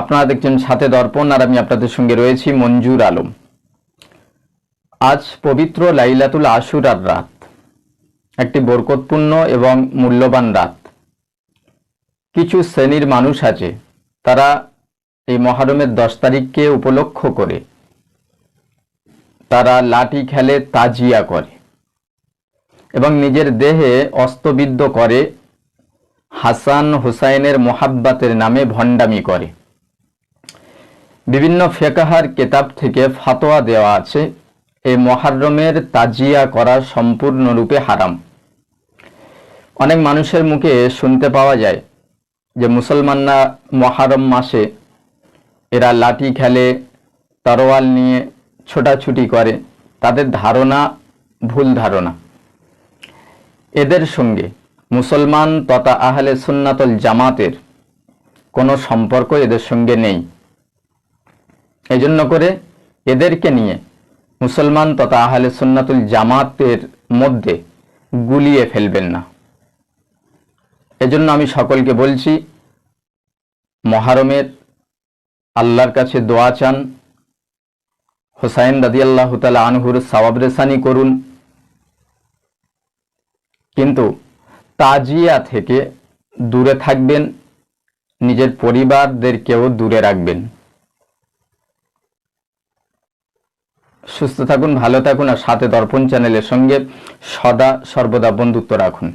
আপনারা দেখছেন সাথে দর্পণ, আর আমি আপনাদের সঙ্গে রয়েছি মঞ্জুর আলম। আজ পবিত্র লাইলাতুল আশুরার রাত, একটি বরকতপূর্ণ এবং মূল্যবান রাত। কিছু শ্রেণির মানুষ আছে, তারা এই মহারমের দশ তারিখকে উপলক্ষ করে। তারা লাঠি খেলে তাজিয়া করে এবং নিজের দেহে অস্তবিদ্ধ করে হাসান হুসাইনের মোহাব্বাতের নামে ভণ্ডামি করে। বিভিন্ন ফেকাহার কেতাব থেকে ফাতোয়া দেওয়া আছে, এই মহারমের তাজিয়া করা সম্পূর্ণরূপে হারাম। অনেক মানুষের মুখে শুনতে পাওয়া যায় যে মুসলমানরা মহারম মাসে এরা লাঠি খেলে, তরোয়াল নিয়ে ছোটাছুটি করে, তাদের ধারণা ভুল ধারণা। এদের সঙ্গে মুসলমান তথা আহলে সুন্নাতল জামাতের কোনো সম্পর্ক এদের সঙ্গে নেই। এজন্য করে এদেরকে নিয়ে মুসলমান তথা আহলে সুন্নাতুল জামাতের মধ্যে গুলিয়ে ফেলবেন না। এজন্য আমি সকলকে বলছি, মহারমের আল্লাহর কাছে দোয়া চান। হোসাইন রাদিয়াল্লাহু তাআলা আনহুর সওয়াব রেসানি করুন। কিন্তু তাজিয়া থেকে দূরে থাকবেন, নিজের পরিবারদেরকেও দূরে রাখবেন। সুস্থ থাকুন ভালো থাকুন আর সাথে দর্পণ চ্যানেলের সঙ্গে সদা সর্বদা বন্ধুত্ব রাখুন।